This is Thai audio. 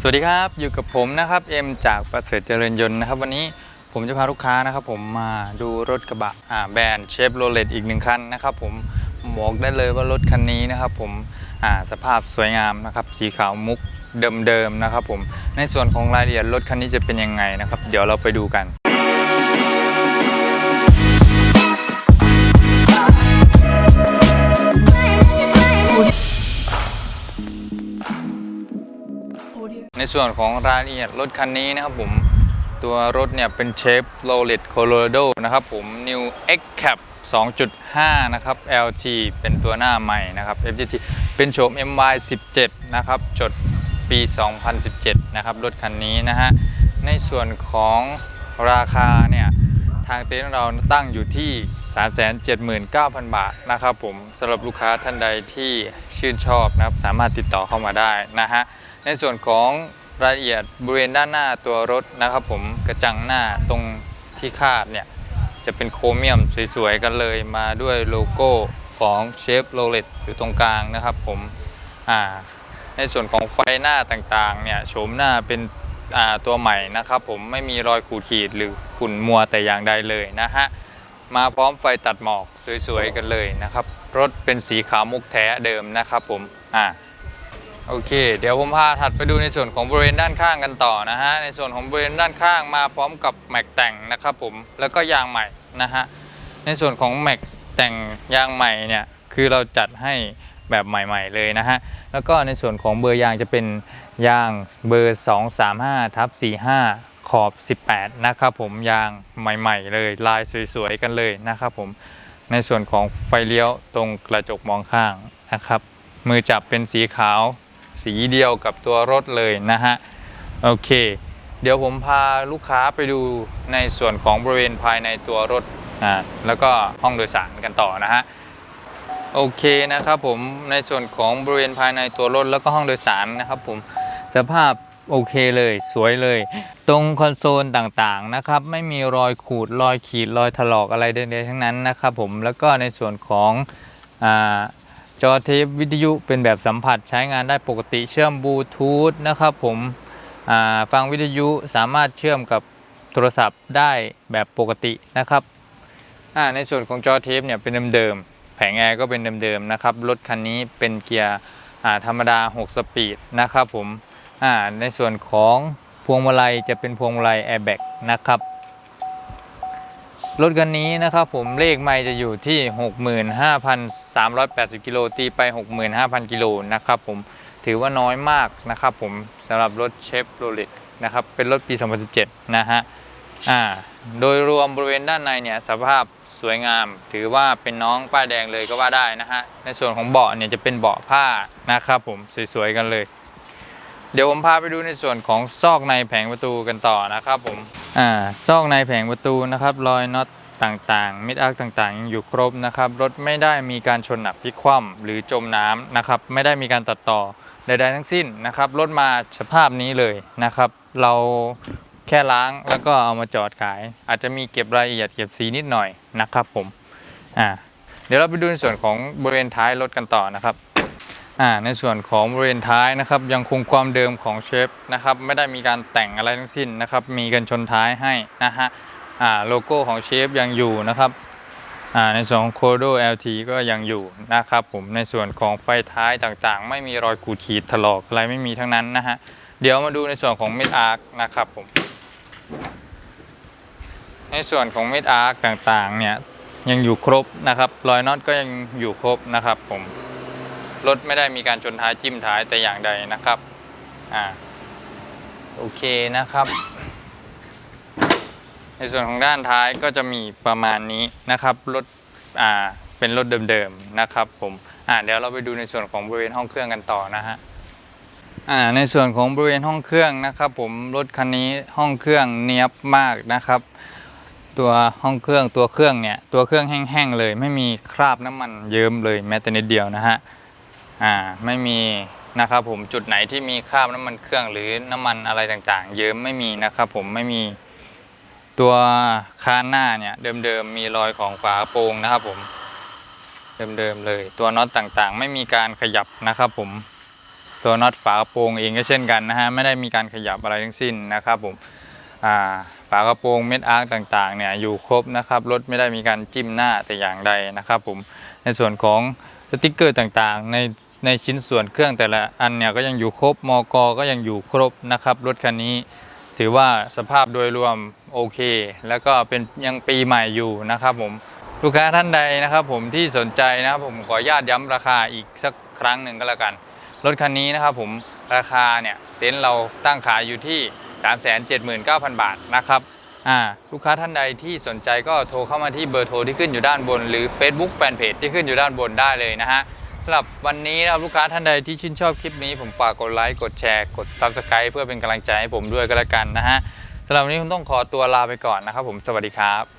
สวัสดีครับอยู่กับผมนะครับเอ็มจากประเสริฐเจริญยนต์นะครับ วันนี้ผมจะพาลูกค้านะครับ ผมมาดูรถกระบะอ่าแบรนด์เชฟโรเลตอีกหนึ่งคันนะครับ ผมบอกได้เลยว่ารถคันนี้นะครับ ผมอ่าสภาพสวยงามนะครับสีขาวมุกเดิมๆนะครับ ผมในส่วนของรายละเอียดรถคันนี้จะเป็นยังไงนะครับ เดี๋ยวเราไปดูกัน ส่วนของรายละเอียดรถคันนี้นะครับผมตัวรถเนี่ยเป็นเชฟโรเลตโคโลราโดนะครับผม New X Cap 2.5 นะครับ LT เป็นตัวหน้าใหม่นะครับ FGT เป็นโฉม MY 17 นะครับ จดปี 2017 นะครับ รถคันนี้นะฮะ ในส่วนของราคาเนี่ย ทางเต็นท์เราตั้งอยู่ที่ 379,000 บาทนะครับผมสำหรับลูกค้าท่านใดที่ชื่นชอบนะครับ สามารถติดต่อเข้ามาได้นะฮะในส่วนของรายละเอียดบริเวณด้านหน้าตัวรถนะครับผมกระจังหน้าตรงที่คาดเนี่ย จะเป็นโครเมียมสวยๆกันเลยมาด้วยโลโก้ของเชฟโรเลตอยู่ตรงกลางนะครับผมอ่าในส่วนของไฟหน้าต่างๆเนี่ยโฉมหน้าเป็นอ่าตัวใหม่นะครับผมไม่มีรอยขูดขีดหรือขุ่นมัวแต่อย่างใดเลยนะฮะ มาพร้อมไฟตัดหมอกสวยๆกันเลยนะครับ รถเป็นสีขาวมุกแท้เดิมนะครับผมอ่าโอเค เดี๋ยวผมพาถัดไปดูในส่วนของบริเวณด้านข้างกันต่อนะฮะในส่วนของบริเวณด้านข้างมาพร้อมกับแม็กแต่งนะครับผมแล้วก็ยางใหม่นะฮะในส่วนของแม็กแต่งยางใหม่เนี่ยคือเราจัดให้แบบใหม่ ๆ เลยนะฮะ แล้วก็ในส่วนของเบอร์ยางจะเป็นยางเบอร์ 235ทับ45 ขอบ 18 นะครับผมยางใหม่ ๆ เลยลายสวย ๆ กันเลยนะครับผมในส่วนของไฟเลี้ยวตรงกระจกมองข้างนะครับ มือจับเป็นสีขาว สีเดียวกับตัวรถเลยนะฮะโอเค เดี๋ยวผมพาลูกค้าไปดูในส่วนของบริเวณภายในตัวรถอ่าแล้วก็ห้องโดยสารกันต่อนะฮะโอเคนะครับผมในส่วนของบริเวณภายในตัวรถแล้วก็ห้องโดยสารนะครับผมสภาพ โอเคเลยสวยเลย ตรงคอนโซลต่างๆนะครับ ไม่มีรอยขูดรอยขีดรอยถลอกอะไรใดๆทั้งนั้นนะครับผมแล้วก็ในส่วนของอจอเทปวิทยุเป็นแบบสัมผัสใช้งานได้ปกติเชื่อมบลูทูธนะครับผมฟังวิทยุสามารถเชื่อมกับโทรศัพท์ได้แบบปกตินะครับในส่วนของจอเทปเนี่ยเป็นเดิมๆแผงแอร์ก็เป็นเดิมๆนะครับรถคันนี้เป็นเกียร์ธรรมดา 6 สปีดนะครับผม ในส่วนของพวงมาลัยจะเป็นพวงมาลัยแอร์แบ็กนะครับ รถคันนี้นะครับผมเลขไม่จะอยู่ที่ 65,380 กิโลตีไป 65,000 กิโลนะครับผมถือว่าน้อยมากนะครับผมสำหรับรถเชฟโรเลตนะครับเป็นรถปี 2017 นะฮะอ่าโดยรวมบริเวณด้านในเนี่ยสภาพสวยงาม ถือว่าเป็นน้องป้ายแดงเลยก็ว่าได้นะฮะในส่วนของเบาะเนี่ยจะเป็นเบาะผ้านะครับผมสวยๆกันเลย เดี๋ยวผมพาไปดูในส่วนของซอกในแผงประตูกันต่อนะครับผมอ่าซอกในแผงประตูนะครับรอยน็อตต่างๆ มิดอาร์คต่างๆยังอยู่ครบนะครับ รถไม่ได้มีการชนหนักพลิกคว่ำหรือจมน้ำนะครับ ไม่ได้มีการตัดต่อใดๆทั้งสิ้นนะครับ รถมาสภาพนี้เลยนะครับ เราแค่ล้างแล้วก็เอามาจอดขาย อาจจะมีเก็บรายละเอียดเก็บสีนิดหน่อยนะครับผมอ่าเดี๋ยวเราไปดูในส่วนของบริเวณท้ายรถกันต่อนะครับ ในส่วนของบริเวณท้ายนะครับยังคงความเดิมของเชฟนะครับไม่ได้มีการแต่งอะไรทั้งสิ้นนะครับมีกันชนท้ายให้นะฮะโลโก้ของเชฟยังอยู่นะครับในส่วนของโคโด LT ก็ยังอยู่นะครับผมในส่วนของไฟท้ายต่างๆ ไม่มีรอยขูดขีดถลอกอะไรไม่มีทั้งนั้นนะฮะเดี๋ยวมาดูในส่วนของเม็ดอาร์คนะครับผมในส่วนของเม็ดอาร์คต่างๆเนี่ยยังอยู่ครบนะครับรอยน็อตก็ยังอยู่ครบนะครับผม รถไม่ได้มีการชนท้ายจิ้มท้ายแต่อย่างใดนะครับอ่าโอเคนะครับ ในส่วนของด้านท้ายก็จะมีประมาณนี้นะครับรถอ่าเป็นรถเดิมๆนะครับผมอ่าเดี๋ยวเราไปดูในส่วนของบริเวณห้องเครื่องกันต่อนะฮะอ่าในส่วนของบริเวณห้องเครื่องนะครับ ผมรถคันนี้ห้องเครื่องเนียบมากนะครับ ตัวห้องเครื่องตัวเครื่องเนี่ยตัวเครื่องแห้งๆเลย ไม่มีคราบน้ำมันเยิ้มเลยแม้แต่นิดเดียวนะฮะ อ่าไม่มีนะครับผมจุดไหนที่มีคราบน้ำมันเครื่องหรือน้ำมันอะไรต่างๆ เยิ้มไม่มีนะครับผมไม่มีตัวคานหน้าเนี่ยเดิมๆมีรอยของฝาโปรงนะครับผมเดิมๆเลย ตัวน็อตต่างๆ ไม่มีการขยับนะครับผมตัวน็อตฝากระโปรงเองก็เช่นกันนะฮะไม่ได้มีการขยับอะไรทั้งสิ้นนะครับผมฝากระโปรงเม็ดอาร์คต่างๆเนี่ยอยู่ครบนะครับรถไม่ได้มีการจิ้มหน้าแต่อย่างใดนะครับผมในส่วนของสติกเกอร์ต่างๆ ใน ในชิ้นส่วนเครื่องแต่ละอันเนี่ยก็ยังอยู่ครบมกก็ยังอยู่ครบนะครับรถคันนี้ ถือว่าสภาพโดยรวมโอเค แล้วก็เป็นยังปีใหม่อยู่นะครับผมลูกค้าท่านใดนะครับ ผมที่สนใจนะครับผมขออนุญาตย้ำราคาอีกสักครั้งหนึ่งก็แล้วกันรถคันนี้นะครับผมราคาเนี่ยเต็นท์เราตั้งขายอยู่ที่ 379,000 บาทนะครับอ่าลูกค้าท่านใดที่สนใจก็โทรเข้ามาที่เบอร์โทรที่ขึ้นอยู่ด้านบน หรือ Facebook Fanpage ที่ขึ้นอยู่ด้านบนได้เลยนะฮะ สำหรับวันนี้นะครับลูกค้าท่านใดที่ชื่นชอบคลิปนี้ผมฝากกดไลค์กดแชร์กด Subscribe เพื่อเป็นกำลังใจให้ผมด้วยก็แล้วกันนะฮะสำหรับวันนี้ผมต้องขอตัวลาไปก่อนนะครับผมสวัสดีครับ